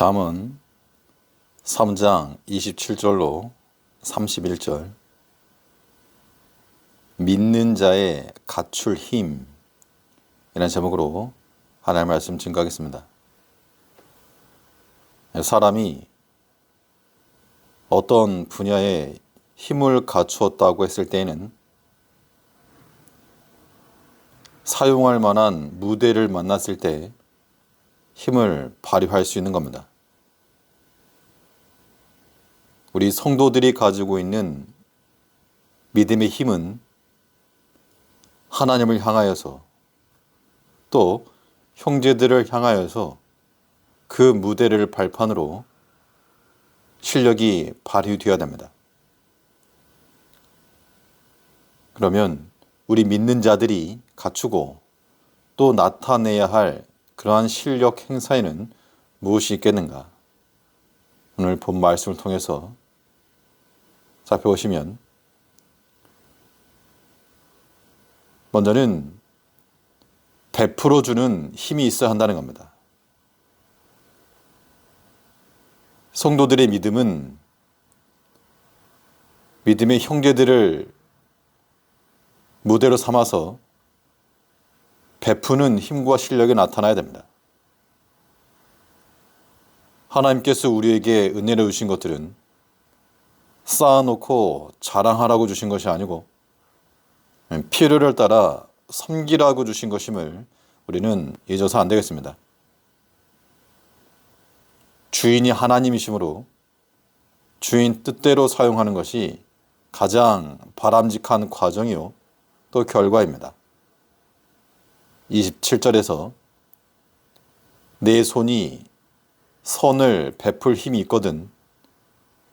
잠언 3장 27절로 31절 믿는 자의 갖출 힘 이라는 제목으로 하나님의 말씀 증거하겠습니다. 사람이 어떤 분야에 힘을 갖추었다고 했을 때에는 사용할 만한 무대를 만났을 때 힘을 발휘할 수 있는 겁니다. 우리 성도들이 가지고 있는 믿음의 힘은 하나님을 향하여서 또 형제들을 향하여서 그 무대를 발판으로 실력이 발휘되어야 됩니다. 그러면 우리 믿는 자들이 갖추고 또 나타내야 할 그러한 실력 행사에는 무엇이 있겠는가? 오늘 본 말씀을 통해서 살펴보시면 먼저는 베풀어 주는 힘이 있어야 한다는 겁니다. 성도들의 믿음은 믿음의 형제들을 무대로 삼아서 베푸는 힘과 실력이 나타나야 됩니다. 하나님께서 우리에게 은혜를 주신 것들은 쌓아놓고 자랑하라고 주신 것이 아니고 필요를 따라 섬기라고 주신 것임을 우리는 잊어서 안 되겠습니다. 주인이 하나님이시므로 주인 뜻대로 사용하는 것이 가장 바람직한 과정이요 또 결과입니다. 27절에서 내 손이 선을 베풀 힘이 있거든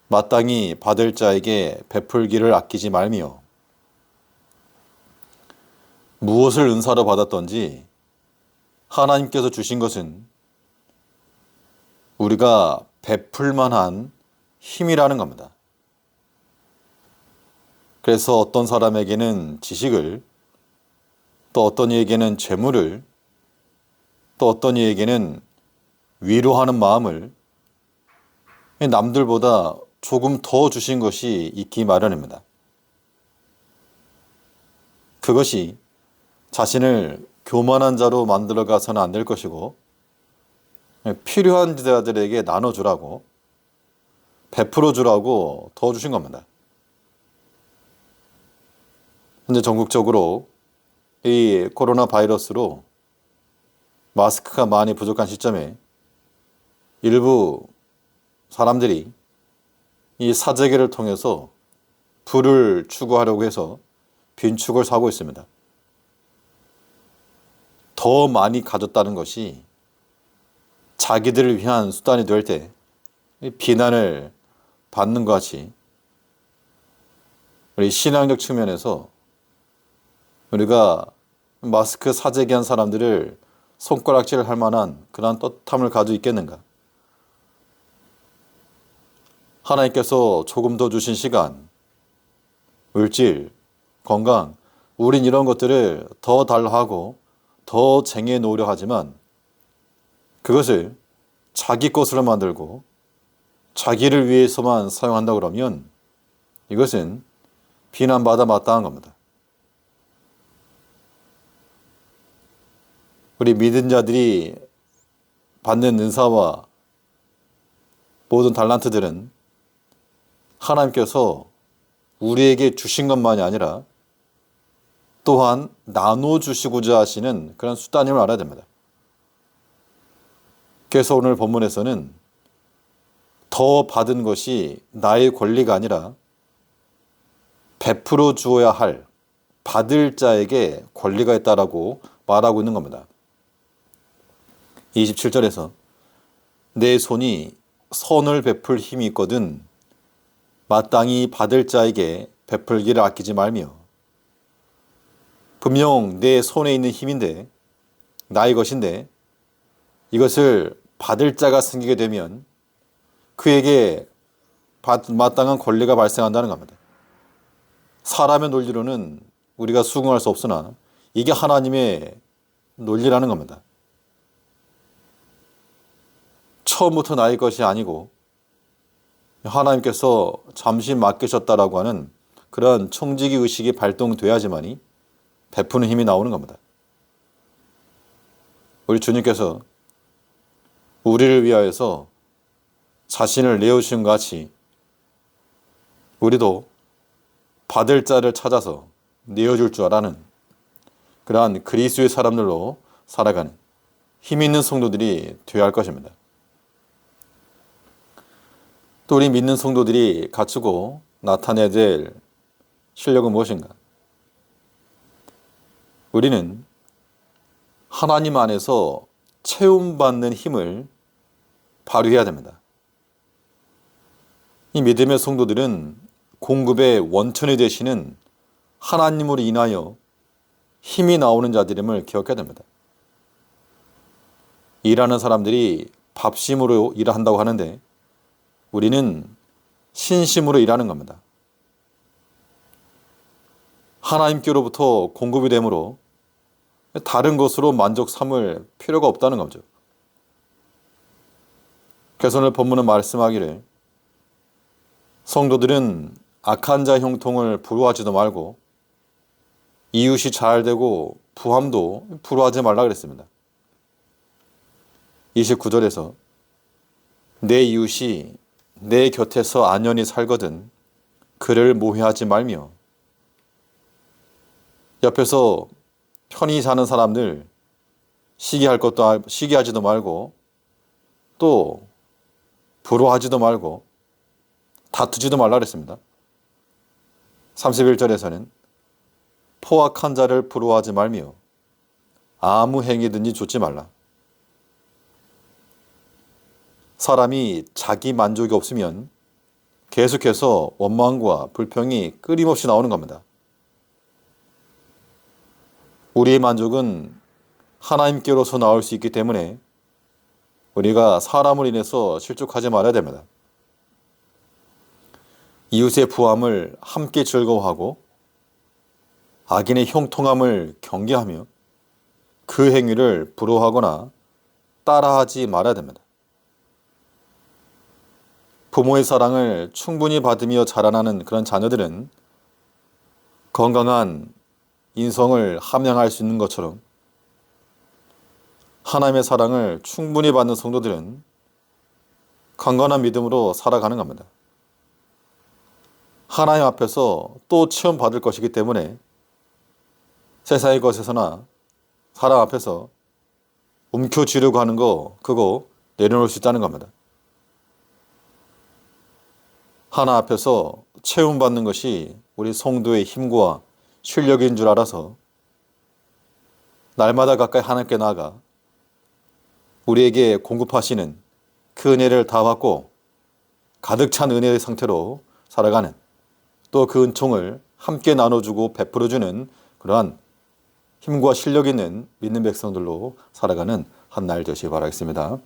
마땅히 받을 자에게 베풀기를 아끼지 말며 무엇을 은사로 받았던지 하나님께서 주신 것은 우리가 베풀 만한 힘이라는 겁니다. 그래서 어떤 사람에게는 지식을 또 어떤 이에게는 재물을 또 어떤 이에게는 위로하는 마음을 남들보다 조금 더 주신 것이 있기 마련입니다. 그것이 자신을 교만한 자로 만들어 가서는 안 될 것이고 필요한 자들에게 나눠 주라고 베풀어 주라고 더 주신 겁니다. 현재 전국적으로 이 코로나 바이러스로 마스크가 많이 부족한 시점에 일부 사람들이 이 사재기를 통해서 불을 추구하려고 해서 빈축을 사고 있습니다. 더 많이 가졌다는 것이 자기들을 위한 수단이 될 때 비난을 받는 것 같이 우리 신앙적 측면에서 우리가 마스크 사재기한 사람들을 손가락질 할 만한 그런 떳함을 가지고 있겠는가? 하나님께서 조금 더 주신 시간, 물질, 건강, 우린 이런 것들을 더 달라 하고 더 쟁여 놓으려 하지만 그것을 자기 것으로 만들고 자기를 위해서만 사용한다 그러면 이것은 비난받아 마땅한 겁니다. 우리 믿은 자들이 받는 은사와 모든 달란트들은 하나님께서 우리에게 주신 것만이 아니라 또한 나눠주시고자 하시는 그런 수단임을 알아야 됩니다. 그래서 오늘 본문에서는 더 받은 것이 나의 권리가 아니라 베풀어 주어야 할 받을 자에게 권리가 있다라고 말하고 있는 겁니다. 27절에서 내 손이 선을 베풀 힘이 있거든 마땅히 받을 자에게 베풀기를 아끼지 말며 분명 내 손에 있는 힘인데 나의 것인데 이것을 받을 자가 생기게 되면 그에게 마땅한 권리가 발생한다는 겁니다. 사람의 논리로는 우리가 수긍할 수 없으나 이게 하나님의 논리라는 겁니다. 처음부터 나의 것이 아니고 하나님께서 잠시 맡기셨다라고 하는 그런 청지기 의식이 발동돼야지만이 베푸는 힘이 나오는 겁니다. 우리 주님께서 우리를 위하여서 자신을 내어주신 것 같이 우리도 받을 자를 찾아서 내어줄 줄 아는 그러한 그리스도의 사람들로 살아가는 힘 있는 성도들이 되어야 할 것입니다. 또 우리 믿는 성도들이 갖추고 나타내야 될 실력은 무엇인가? 우리는 하나님 안에서 체험받는 힘을 발휘해야 됩니다. 이 믿음의 성도들은 공급의 원천이 되시는 하나님으로 인하여 힘이 나오는 자들임을 기억해야 됩니다. 일하는 사람들이 밥심으로 일한다고 하는데 우리는 신심으로 일하는 겁니다. 하나님께로부터 공급이 되므로 다른 것으로 만족 삼을 필요가 없다는 거죠. 그래서 오늘 본문은 말씀하기를 성도들은 악한 자 형통을 부러워하지도 말고 이웃이 잘 되고 부함도 부러워하지 말라 그랬습니다. 29절에서 내 이웃이 내 곁에서 안연히 살거든 그를 모해하지 말며 옆에서 편히 사는 사람들 시기할 것도 알- 시기하지도 말고 또 부러워하지도 말고 다투지도 말라 그랬습니다. 31절에서는 포악한 자를 부러워하지 말며 아무 행위든지 좇지 말라. 사람이 자기 만족이 없으면 계속해서 원망과 불평이 끊임없이 나오는 겁니다. 우리의 만족은 하나님께로서 나올 수 있기 때문에 우리가 사람을 인해서 실족하지 말아야 됩니다. 이웃의 부함을 함께 즐거워하고 악인의 형통함을 경계하며 그 행위를 부러워하거나 따라하지 말아야 됩니다. 부모의 사랑을 충분히 받으며 자라나는 그런 자녀들은 건강한 인성을 함양할 수 있는 것처럼 하나님의 사랑을 충분히 받는 성도들은 강건한 믿음으로 살아가는 겁니다. 하나님 앞에서 또 체험 받을 것이기 때문에 세상의 것에서나 사람 앞에서 움켜쥐려고 하는 거 그거 내려놓을 수 있다는 겁니다. 하나 앞에서 체험 받는 것이 우리 성도의 힘과 실력인 줄 알아서 날마다 가까이 하나님께 나아가 우리에게 공급하시는 그 은혜를 다 받고 가득 찬 은혜의 상태로 살아가는 또 그 은총을 함께 나눠주고 베풀어주는 그러한 힘과 실력 있는 믿는 백성들로 살아가는 한 날 되시기 바라겠습니다.